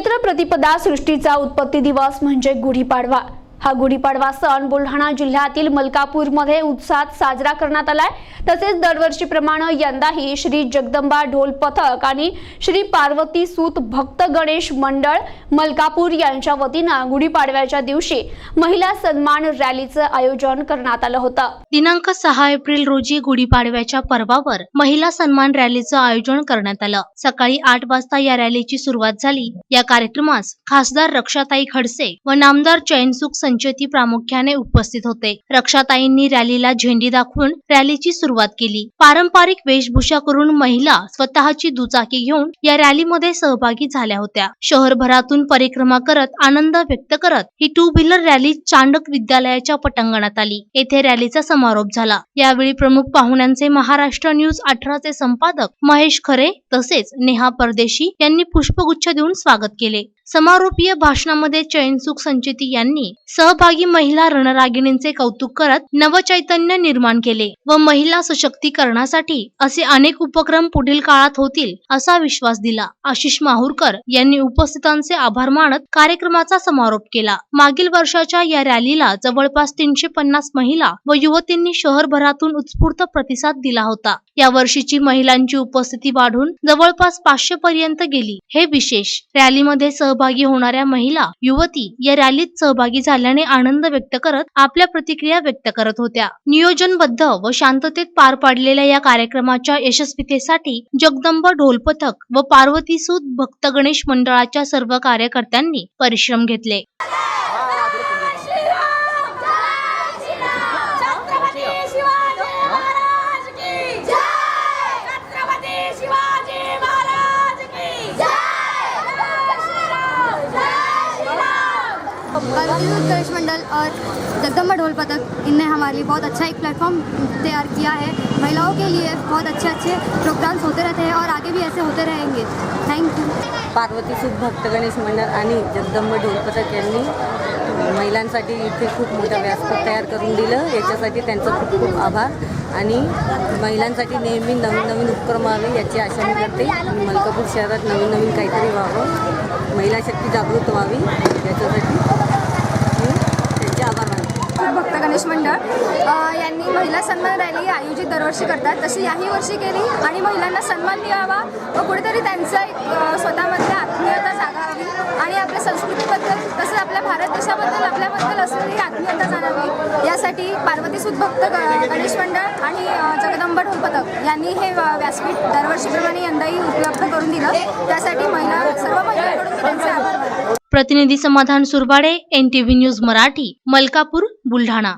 चैत्र प्रतिपदा सृष्टीचा उत्पत्ती दिवस म्हणजे गुढीपाडवा. हा गुढीपाडवा सण बुलढाणा जिल्ह्यातील मलकापूरमध्ये उत्साहात साजरा करण्यात आलाय. तसेच दरवर्षीप्रमाणे यंदाही श्री जगदंबा ढोल पथक आणि श्री पार्वती सूत भक्त गणेश मंडळ मलकापूर यांच्या वतीनं गुढीपाडव्याच्या दिवशी महिला सन्मान रॅलीचं आयोजन करण्यात आलं होतं. दिनांक सहा एप्रिल रोजी गुढीपाडव्याच्या पर्वावर महिला सन्मान रॅलीचं आयोजन करण्यात आलं. सकाळी आठ वाजता या रॅलीची सुरुवात झाली. या कार्यक्रमास खासदार रक्षाताई खडसे व नामदार चैनसुख संचेती प्रामुख्याने उपस्थित होते. रक्षाताईंनी रॅलीला झेंडी दाखवून रॅलीची सुरुवात केली. पारंपरिक वेशभूषा करून महिला स्वतःची दुचाकी घेऊन या रॅलीमध्ये सहभागी झाल्या होत्या. शहरभरातून परिक्रमा करत आनंद व्यक्त करत ही टू व्हीलर रॅली चांडक विद्यालयाच्या पटांगणात आली. येथे रॅलीचा समारोप झाला. यावेळी प्रमुख पाहुण्यांचे महाराष्ट्र न्यूज अठराचे संपादक महेश खरे तसेच नेहा परदेशी यांनी पुष्पगुच्छ देऊन स्वागत केले. समारोपीय भाषणामध्ये चैनसुख संचेती यांनी सहभागी महिला रणरागिणींचे कौतुक करत नवचैतन्य निर्माण केले व महिला सशक्तीकरणासाठी असे अनेक उपक्रम पुढील काळात होतील असा विश्वास दिला. आशिष माहूरकर यांनी उपस्थितांचे आभार मानत कार्यक्रमाचा समारोप केला. मागील वर्षाच्या या रॅलीला जवळपास तीनशे पन्नास महिला व युवतींनी शहरभरातून उत्स्फूर्त प्रतिसाद दिला होता. या वर्षीची महिलांची उपस्थिती वाढून जवळपास पाचशे पर्यंत गेली. हे विशेष रॅलीमध्ये सहभागी होणाऱ्या महिला युवती या रॅलीत सहभागी झाल्याने आनंद व्यक्त करत आपल्या प्रतिक्रिया व्यक्त करत होत्या. नियोजनबद्ध व शांततेत पार पाडलेल्या या कार्यक्रमाच्या यशस्वीतेसाठी जगदंब ढोल पथक व पार्वतीसूत भक्त गणेश मंडळाच्या सर्व कार्यकर्त्यांनी परिश्रम घेतले. श्रीराम पार्वती गणेश मंडल और जगदम्बा ढोल पथक इनने हमारे लिए बहुत अच्छा एक प्लेटफॉर्म तैयार किया है। महिलाओं के लिए बहुत अच्छे अच्छे प्रोग्राम्स होते रहते हैं और आगे भी ऐसे होते रहेंगे। थैंक यू पार्वती सुख भक्त गणेश मंडळ आणि जगदंब ढोलपथक यांनी महिलांसाठी इथे खूप मोठं व्यासपीठ तयार करून दिलं. याच्यासाठी त्यांचं खूप खूप आभार. आणि महिलांसाठी नेहमी नवीन नवीन उपक्रम व्हावे याची आशा मी करते. आणि मलकापूर शहरात नवीन नवीन काहीतरी व्हावं. महिला शक्ती जागृत व्हावी याच्यासाठी राजपूत भक्त गणेश मंडळ यांनी महिला सन्मान रॅली आयोजित दरवर्षी करतात. तशी याही वर्षी केली आणि महिलांना सन्मान मिळावा व कुठेतरी त्यांचा एक स्वतःमधल्या आत्मीयता जागावी आणि आपल्या संस्कृतीबद्दल तसंच आपल्या भारत देशाबद्दल आपल्याबद्दल असलेली आत्मीयता जाणावी. यासाठी पार्वतीसूत भक्त ग- गणेश मंडळ आणि जगदंब ढोलपथक पथक यांनी हे व्यासपीठ दरवर्षीप्रमाणे यंदाही उपलब्ध करून दिलं. त्यासाठी महिला सर्व महिलांकडून मी त्यांचे आभार मानते प्रतिनिधी समाधान सुरबाडे एन न्यूज मराठी मलकापूर बुलढाणा.